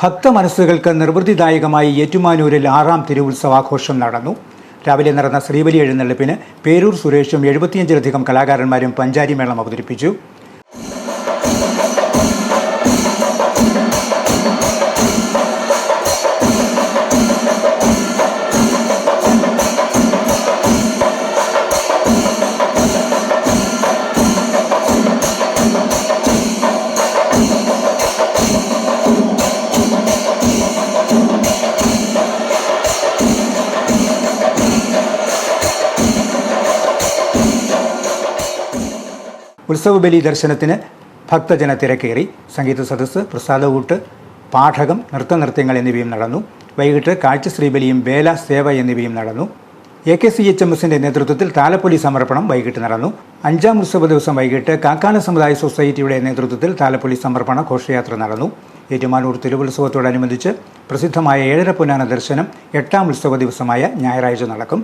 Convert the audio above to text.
ഭക്ത മനസ്സുകൾക്ക് നിർവൃത്തിദായകമായി ഏറ്റുമാനൂരിൽ ആറാം തിരുവുത്സവാഘോഷം നടന്നു. രാവിലെ നടന്ന ശ്രീബലി എഴുന്നള്ളിപ്പിന് പേരൂർ സുരേഷും എഴുപത്തിയഞ്ചിലധികം കലാകാരന്മാരും പഞ്ചാരി മേളം അവതരിപ്പിച്ചു. ഉത്സവബലി ദർശനത്തിന് ഭക്തജന തിരക്കേറി. സംഗീത സദസ്സ് പ്രസാദകൂട്ട് പാഠകം നൃത്തനൃത്യങ്ങൾ എന്നിവയും നടന്നു. വൈകിട്ട് കാഴ്ച ശ്രീബലിയും വേല സേവ എന്നിവയും നടന്നു. A K C H M എസിന്റെ നേതൃത്വത്തിൽ താലപ്പൊലി സമർപ്പണം വൈകിട്ട് നടന്നു. അഞ്ചാം ഉത്സവ ദിവസം വൈകിട്ട് കാക്കാന സമുദായ സൊസൈറ്റിയുടെ നേതൃത്വത്തിൽ താലപ്പൊലി സമർപ്പണ ഘോഷയാത്ര നടന്നു. ഏറ്റുമാനൂർ തിരുവുത്സവത്തോടനുബന്ധിച്ച് പ്രസിദ്ധമായ ഏഴര പുനാന ദർശനം എട്ടാം ഉത്സവ ദിവസമായ ഞായറാഴ്ച നടക്കും.